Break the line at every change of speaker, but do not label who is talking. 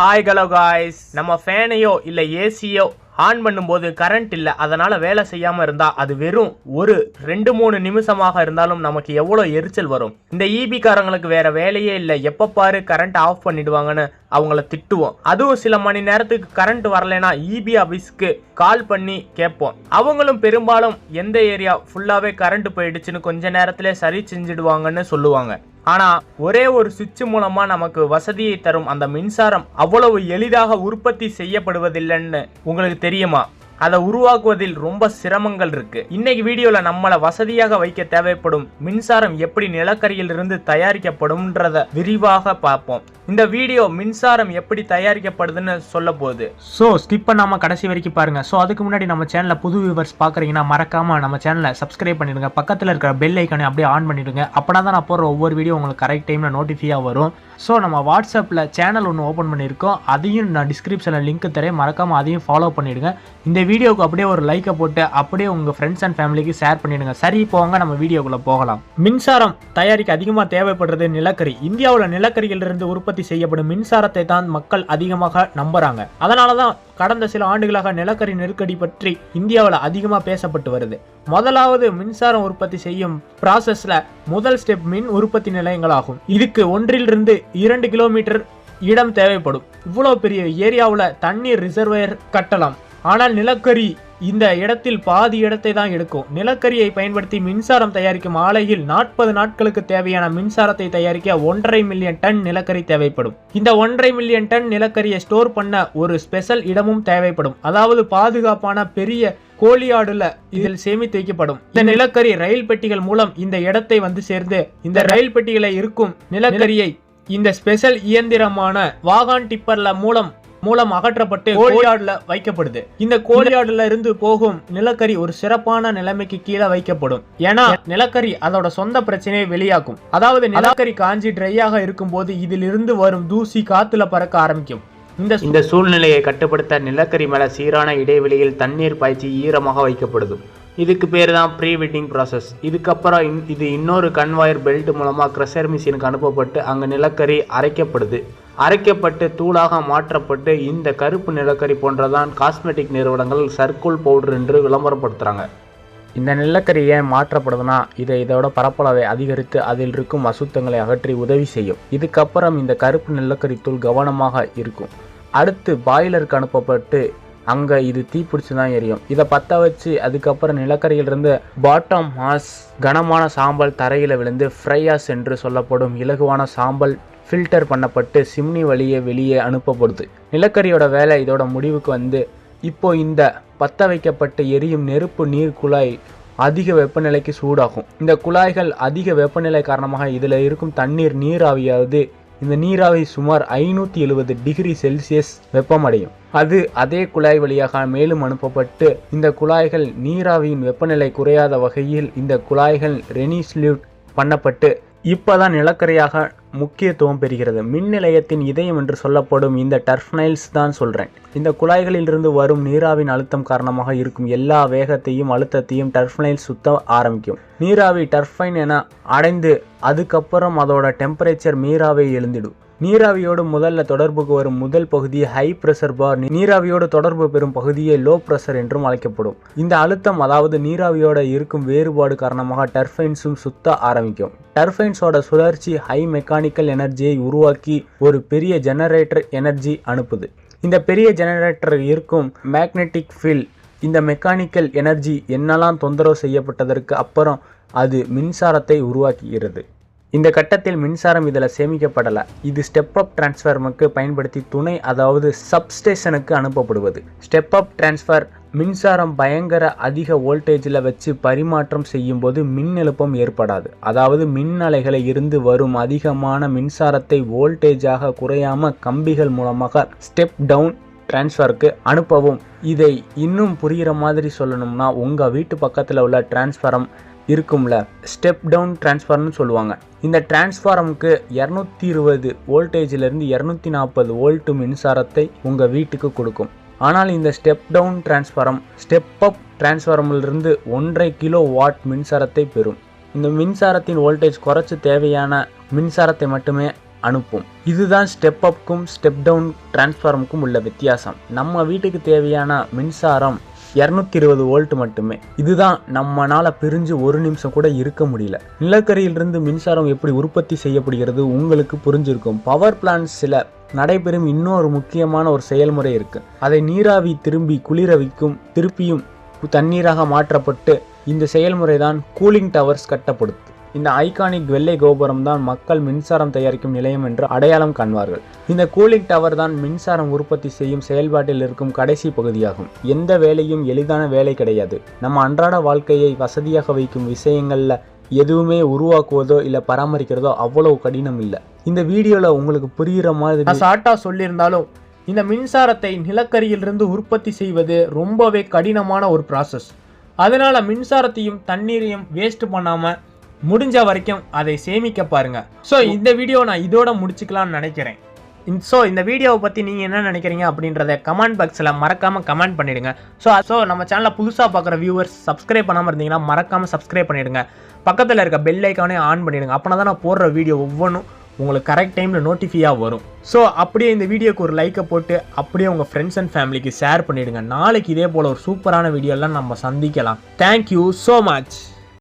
Hi hello guys நம்ம ஃபேனையோ இல்லை ஏசியோ on பண்ணும்போது கரண்ட் இல்லை. அதனால் வேலை செய்யாமல் இருந்தால் அது வெறும் ஒரு ரெண்டு மூணு நிமிஷமாக இருந்தாலும் நமக்கு எவ்வளோ எரிச்சல் வரும். இந்த ஈபிக்காரங்களுக்கு வேறு வேலையே இல்லை. எப்போ பாரு கரண்ட் ஆஃப் பண்ணிடுவாங்கன்னு அவங்கள திட்டுவோம். அதுவும் சில மணி நேரத்துக்கு கரண்ட் வரலைன்னா இபி ஆஃபீஸ்க்கு கால் பண்ணி கேட்போம். அவங்களும் பெரும்பாலும் எந்த ஏரியா ஃபுல்லாகவே கரண்ட் போயிடுச்சுன்னு கொஞ்ச நேரத்திலே சரி செஞ்சிடுவாங்கன்னு சொல்லுவாங்க. ஆனால் ஒரே ஒரு சுவிட்ச் மூலமாக நமக்கு வசதியை தரும் அந்த மின்சாரம் அவ்வளவு எளிதாக உற்பத்தி செய்யப்படுவதில்லைன்னு உங்களுக்கு தெரியுமா? அதை உருவாக்குவதில் ரொம்ப சிரமங்கள் இருக்கு. இன்னைக்கு வீடியோல நம்மளை வசதியாக வைக்க தேவைப்படும் மின்சாரம் எப்படி நிலக்கரியில் இருந்து தயாரிக்கப்படும்ன்றத விரிவாக பார்ப்போம். இந்த வீடியோ மின்சாரம் எப்படி தயாரிக்கப்படுதுன்னு சொல்ல போகுது ஸோ ஸ்கிப் பண்ணாம கடைசி வரைக்கும் பாருங்க. ஸோ அதுக்கு முன்னாடி நம்ம சேனலில் புது வியூவர்ஸ் பார்க்குறீங்கன்னா மறக்காம நம்ம சேனலை சப்ஸ்கிரைப் பண்ணிடுங்க. பக்கத்தில் இருக்கிற பெல் ஐக்கனை அப்படியே ஆன் பண்ணிடுங்க. அப்படின்னா தான் நான் போடுற ஒவ்வொரு வீடியோ உங்களுக்கு கரெக்ட் டைமில் நோட்டிஃபையாக வரும். ஸோ நம்ம வாட்ஸ்அப்பில் சேனல் ஒன்று ஓப்பன் பண்ணியிருக்கோம். அதையும் நான் டிஸ்கிரிப்ஷனில் லிங்க் தரேன். மறக்காமல் அதையும் ஃபாலோ பண்ணிவிடுங்க இந்த வீடியோவுக்கு அப்படியே ஒரு லைக்கை போட்டு அப்படியே உங்கள் ஃப்ரெண்ட்ஸ் அண்ட் ஃபேமிலிக்கு ஷேர் பண்ணிவிடுங்க சரி போங்க நம்ம வீடியோக்குள்ளே போகலாம். மின்சாரம் தயாரிக்க அதிகமாக தேவைப்படுறது நிலக்கரி. இந்தியாவில் நிலக்கரியிலிருந்து உற்பத்தி செய்யப்படும் மின்சாரத்தை தான் மக்கள் அதிகமாக நம்புகிறாங்க அதனால தான் கடந்த சில ஆண்டுகளாக நிலக்கரி நெருக்கடி பற்றி இந்தியாவில் அதிகமாக பேசப்பட்டு வருது. முதலாவது மின்சாரம் உற்பத்தி செய்யும் ப்ராசஸ்ல முதல் ஸ்டெப் மின் உற்பத்தி நிலையங்களாகும். இதுக்கு ஒன்றிலிருந்து இரண்டு கிலோமீட்டர் இடம் தேவைப்படும். இவ்வளோ பெரிய ஏரியாவில் தண்ணீர் ரிசர்வயர் கட்டலாம். ஆனால் நிலக்கரி இந்த இடத்தில் பாதி இடத்தை தான் எடுக்கும். நிலக்கரியை பயன்படுத்தி மின்சாரம் தயாரிக்கும் ஆலையில் நாற்பது நாட்களுக்கு தேவையான மின்சாரத்தை தயாரிக்க ஒன்றரை மில்லியன் டன் நிலக்கரி தேவைப்படும். இந்த ஒன்றரை மில்லியன் டன் நிலக்கரியை ஸ்டோர் பண்ண ஒரு ஸ்பெஷல் இடமும் தேவைப்படும். அதாவது பாதுகாப்பான பெரிய கோழியாடுல இதில் சேமித்து வைக்கப்படும். இந்த நிலக்கரி ரயில் பெட்டிகள் மூலம் இந்த இடத்தை வந்து சேர்ந்து இந்த ரயில் பெட்டிகளை இருக்கும் நிலக்கரியை இந்த ஸ்பெஷல் இயந்திரமான வாகான் டிப்பர்ல மூலம் மூலம் அகற்றப்பட்டு கோலியாடுல வைக்கப்படுது. இந்த கோலியாடுல இருந்து போகும் நிலக்கரி ஒரு சிறப்பான நிலைமைக்கு கீழே வைக்கப்படும். ஏன்னா நிலக்கரி அதோட சொந்த பிரச்சனையை வெளியாக்கும். அதாவது நிலக்கரி காஞ்சி ட்ரையாக இருக்கும்போது இதிலிருந்து வரும் தூசி காத்துல பறக்க ஆரம்பிக்கும். இந்த இந்த சூழ்நிலையை கட்டுப்படுத்த நிலக்கரி மேல சீரான இடைவெளியில் தண்ணீர் பாய்ச்சி ஈரமாக வைக்கப்படுது. இதுக்கு பேர் தான் ப்ரீ வெட்டிங் ப்ராசஸ் இதுக்கப்புறம் இது இன்னொரு கன்வாயர் பெல்ட் மூலமாக க்ரஷர் மிஷினுக்கு அனுப்பப்பட்டு அங்கே நிலக்கரி அரைக்கப்படுது. அரைக்கப்பட்டு தூளாக மாற்றப்பட்டு இந்த கருப்பு நிலக்கரி போன்றதான் காஸ்மெட்டிக் நிறுவனங்கள் சர்க்குல் பவுடர் என்று விளம்பரப்படுத்துகிறாங்க இந்த நிலக்கரி ஏன் மாற்றப்படுதுன்னா இதை இதோட பரப்பளவை அதிகரித்து அதில் இருக்கும் அசுத்தங்களை அகற்றி உதவி செய்யும். இதுக்கப்புறம் இந்த கருப்பு நிலக்கரி தூள் கவனமாக இருக்கும். அடுத்து பாய்லருக்கு அனுப்பப்பட்டு அங்கே இது தீப்பிடிச்சு தான் எரியும். இதை பற்ற வச்சு அதுக்கப்புறம் நிலக்கரியிலிருந்து பாட்டம் மாஸ் கனமான சாம்பல் தரையில் விழுந்து ஃப்ரையாஸ் என்று சொல்லப்படும் இலகுவான சாம்பல் ஃபில்டர் பண்ணப்பட்டு சிம்னி வழியே வெளியே அனுப்பப்படுது. நிலக்கரியோட வேலை இதோட முடிவுக்கு வந்து இப்போ இந்த பற்ற வைக்கப்பட்டு எரியும் நெருப்பு நீர் குழாய் அதிக வெப்பநிலைக்கு சூடாகும். இந்த குழாய்கள் அதிக வெப்பநிலை காரணமாக இதில் இருக்கும் தண்ணீர் நீராவியாவது இந்த நீராவி சுமார் ஐநூற்றி எழுபது டிகிரி செல்சியஸ் வெப்பமடையும். அது அதே குழாய் வழியாக மேலும் அனுப்பப்பட்டு இந்த குழாய்கள் நீராவியின் வெப்பநிலை குறையாத வகையில் இந்த குழாய்கள் ரெனிஸ்லியூட் பண்ணப்பட்டு இப்போதான் நிலக்கரியாக முக்கியத்துவம் பெறுகிறது. மின் நிலையத்தின் இதயம் என்று சொல்லப்படும் இந்த டர்ஃபனைல்ஸ் தான் சொல்கிறேன் இந்த குழாய்களிலிருந்து வரும் நீராவின் அழுத்தம் காரணமாக இருக்கும் எல்லா வேகத்தையும் அழுத்தத்தையும் டர்ஃபனைல் சுத்த ஆரம்பிக்கும். நீராவி டர்ஃபைன் என அடைந்து அதுக்கப்புறம் அதோட டெம்பரேச்சர் மீராவை எழுந்திடும். நீராவியோடு முதல்ல தொடர்புக்கு வரும் முதல் பகுதி ஹை பிரஷர் பார் நீராவியோடு தொடர்பு பெறும் பகுதியை லோ பிரஷர் என்றும் அழைக்கப்படும். இந்த அழுத்தம் அதாவது நீராவியோட இருக்கும் வேறுபாடு காரணமாக டர்பைன்ஸும் சுத்த ஆரம்பிக்கும். டர்பைன்ஸோட சுழற்சி ஹை மெக்கானிக்கல் எனர்ஜியை உருவாக்கி ஒரு பெரிய ஜெனரேட்டர் எனர்ஜி அனுப்புது. இந்த பெரிய ஜெனரேட்டர் இருக்கும் மேக்னெட்டிக் ஃபீல்ட் இந்த மெக்கானிக்கல் எனர்ஜி என்னெல்லாம் தொந்தரவு செய்யப்பட்டதற்கு அப்புறம் அது மின்சாரத்தை உருவாக்குகிறது. இந்த கட்டத்தில் மின்சாரம் இதில் சேமிக்கப்படலை. இது ஸ்டெப் அப் டிரான்ஸ்ஃபார்மருக்கு பயன்படுத்தி துணை அதாவது சப்ஸ்டேஷனுக்கு அனுப்பப்படுவது. ஸ்டெப் அப் டிரான்ஸ்ஃபர் மின்சாரம் பயங்கர அதிக வோல்டேஜில் வச்சு பரிமாற்றம் செய்யும்போது மின் எழுப்பம் ஏற்படாது. அதாவது மின் அலைகளை இருந்து வரும் அதிகமான மின்சாரத்தை வோல்டேஜாக குறையாம கம்பிகள் மூலமாக ஸ்டெப் டவுன் டிரான்ஸ்ஃபருக்கு அனுப்பவும். இதை இன்னும் புரிகிற மாதிரி சொல்லணும்னா உங்கள் வீட்டு பக்கத்தில் உள்ள டிரான்ஸ்ஃபாரம் இருக்கும்ல. ஸ்டெப் டவுன் டிரான்ஸ்ஃபார்ம்னு சொல்லுவாங்க. இந்த டிரான்ஸ்ஃபார்முக்கு இரநூத்தி இருபது வோல்டேஜிலிருந்து இரநூத்தி நாற்பது வோல்ட்டு மின்சாரத்தை உங்கள் வீட்டுக்கு கொடுக்கும். ஆனால் இந்த step down transformer step up டிரான்ஸ்ஃபார்மிலிருந்து ஒன்றரை கிலோ வாட் மின்சாரத்தை பெறும். இந்த மின்சாரத்தின் வோல்டேஜ் குறைச்சி தேவையான மின்சாரத்தை மட்டுமே அனுப்பும். இதுதான் ஸ்டெப் அப்க்கும் ஸ்டெப் டவுன் டிரான்ஸ்ஃபார்முக்கும் உள்ள வித்தியாசம். நம்ம வீட்டுக்கு தேவையான மின்சாரம் இரநூத்தி இருபது வோல்ட் மட்டுமே. இதுதான் நம்மனால பிரிஞ்சு ஒரு நிமிஷம் கூட இருக்க முடியல. நிலக்கரியிலிருந்து மின்சாரம் எப்படி உற்பத்தி செய்யப்படுகிறது உங்களுக்கு புரிஞ்சிருக்கும். பவர் பிளான்ட் சில நடைபெறும் இன்னொரு முக்கியமான ஒரு செயல்முறை இருக்கு. அதை நீராவி திரும்பி குளிர வைக்கும் திருப்பியும் தண்ணீராக மாற்றப்பட்டு இந்த செயல்முறை தான் கூலிங் டவர்ஸ் கட்டப்படுத்து. இந்த ஐகானிக் வெள்ளை கோபுரம் தான் மக்கள் மின்சாரம் தயாரிக்கும் நிலையம் என்று அடையாளம் காண்பார்கள் இந்த கூலிங் டவர் தான் மின்சாரம் உற்பத்தி செய்யும் செயல்பாட்டில் இருக்கும் கடைசி பகுதியாகும். எந்த வேலையும் எளிதான வேலை கிடையாது. நம்ம அன்றாட வாழ்க்கையை வசதியாக வைக்கும் விஷயங்களில் எதுவுமே உருவாக்குவதோ இல்லை பராமரிக்கிறதோ அவ்வளவு கடினம் இல்லை. இந்த வீடியோவில் உங்களுக்கு புரிகிற மாதிரி ஷார்ட்டாக சொல்லியிருந்தாலும் இந்த மின்சாரத்தை நிலக்கரியிலிருந்து உற்பத்தி செய்வது ரொம்பவே கடினமான ஒரு ப்ராசஸ் அதனால் மின்சாரத்தையும் தண்ணீரையும் வேஸ்ட் பண்ணாமல் முடிஞ்ச வரைக்கும் அதை சேமிக்க பாருங்கள் ஸோ இந்த வீடியோ நான் இதோட முடிச்சுக்கலாம்னு நினைக்கிறேன். ஸோ இந்த வீடியோவை பற்றி நீங்கள் என்ன நினைக்கிறீங்க அப்படின்றத கமெண்ட் பாக்ஸில் மறக்காமல் கமெண்ட் பண்ணிவிடுங்க ஸோ ஸோ நம்ம சேனலில் புதுசாக பார்க்குற வியூவர்ஸ் சப்ஸ்கிரைப் பண்ணாமல் இருந்தீங்கன்னா மறக்காமல் சப்ஸ்கிரைப் பண்ணிடுங்க. பக்கத்தில் இருக்க பெல் ஐக்கானே ஆன் பண்ணிவிடுங்க அப்போனா தான் நான் போடுற வீடியோ ஒவ்வொன்றும் உங்களுக்கு கரெக்ட் டைமில் நோட்டிஃபையாக வரும். ஸோ அப்படியே இந்த வீடியோக்கு ஒரு லைக்கை போட்டு அப்படியே உங்கள் ஃப்ரெண்ட்ஸ் அண்ட் ஃபேமிலிக்கு ஷேர் பண்ணிவிடுங்க நாளைக்கு இதே போல் ஒரு சூப்பரான வீடியோலாம் நம்ம சந்திக்கலாம். Thank you so much